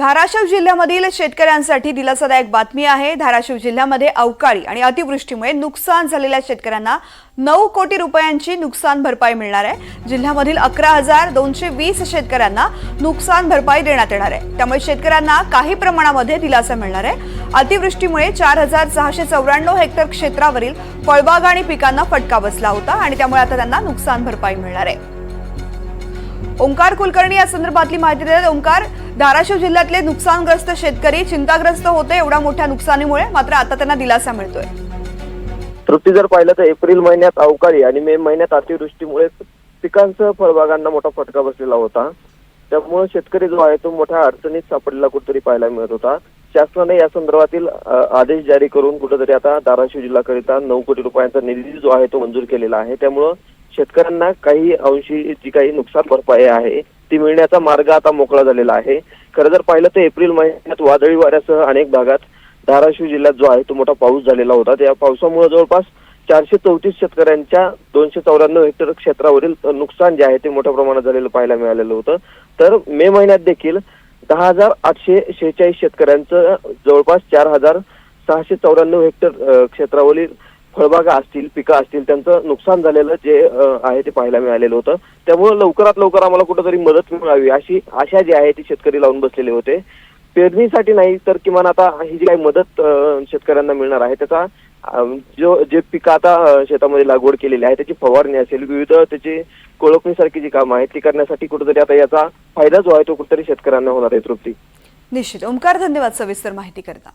धाराशिव जिल्ह्यामधील शेतकऱ्यांसाठी दिलासादायक बातमी आहे. धाराशिव जिल्ह्यामध्ये अवकाळी आणि अतिवृष्टीमुळे नुकसान झालेल्या शेतकऱ्यांना नऊ कोटी रुपयांची नुकसान भरपाई मिळणार आहे. जिल्ह्यामधील अकरा हजार दोनशे वीस शेतकऱ्यांना नुकसान भरपाई देण्यात येणार आहे. त्यामुळे शेतकऱ्यांना काही प्रमाणामध्ये दिलासा मिळणार आहे. अतिवृष्टीमुळे चार हजार सहाशे चौऱ्याण्णव हेक्टर क्षेत्रावरील फळबाग आणि पिकांना फटका बसला होता आणि त्यामुळे आता त्यांना नुकसान भरपाई मिळणार आहे. ओंकार कुलकर्णी या संदर्भातली माहिती देतात ओंकार धाराशिव जिल्ह्यातले नुकसानग्रस्त शेतकरी चिंताग्रस्त होते एवढ्या मोठ्या नुकसानीमुळे मात्र आता त्यांना दिलासा मिळतोय. तृप्ती जर पाहिलं तर एप्रिल महिन्यात अवकाळी आणि मे महिन्यात अतिवृष्टीमुळे पिकांसह फळबागांना मोठा फटका बसलेला होता. त्यामुळे शेतकरी जो आहे तो मोठ्या अडचणीत सापडलेला कुठेतरी पाहायला मिळत होता. शासनाने या संदर्भातील आदेश जारी करून कुठेतरी आता धाराशिव जिल्ह्याकरिता नऊ कोटी रुपयांचा निधी जो आहे तो मंजूर केलेला आहे. त्यामुळं शेतकऱ्यांना काही अंशी जी काही नुकसान भरपाई आहे ती मिळण्याचा मार्ग आता मोकळा झालेला आहे. खरं जर पाहिलं तर एप्रिल महिन्यात वादळी वाऱ्यासह अनेक भागात धाराशिव जिल्ह्यात जो आहे तो मोठा पाऊस झालेला होता. त्या पावसामुळे जवळपास चारशे चौतीस शेतकऱ्यांच्या दोनशे चौऱ्याण्णव हेक्टर क्षेत्रावरील नुकसान जे आहे ते मोठ्या प्रमाणात झालेलं पाहायला मिळालेलं होतं. तर मे महिन्यात देखील दहा हजार आठशे शेहेचाळीस शेतकऱ्यांचं जवळपास चार हजार सहाशे चौऱ्याण्णव हेक्टर क्षेत्रावरील फळबागा असतील पिकं असतील त्यांचं नुकसान झालेलं जे आहे ते पाहायला मिळालेलं होतं. त्यामुळे लवकरात लवकर आम्हाला कुठंतरी मदत मिळावी अशी आशा जी आहे ती शेतकरी लावून बसलेले होते. पेरणीसाठी नाही तर किमान आता ही जी काही मदत शेतकऱ्यांना मिळणार आहे त्याचा जो जे पिकं आता शेतामध्ये लागवड केलेली आहे त्याची फवारणी असेल विविध त्याची कोळपणीसारखी जी कामं आहेत ती करण्यासाठी कुठेतरी आता याचा फायदा जो आहे तो कुठेतरी शेतकऱ्यांना होणार आहे तृप्ती. निश्चित. ओमकार धन्यवाद सविस्तर माहिती करता.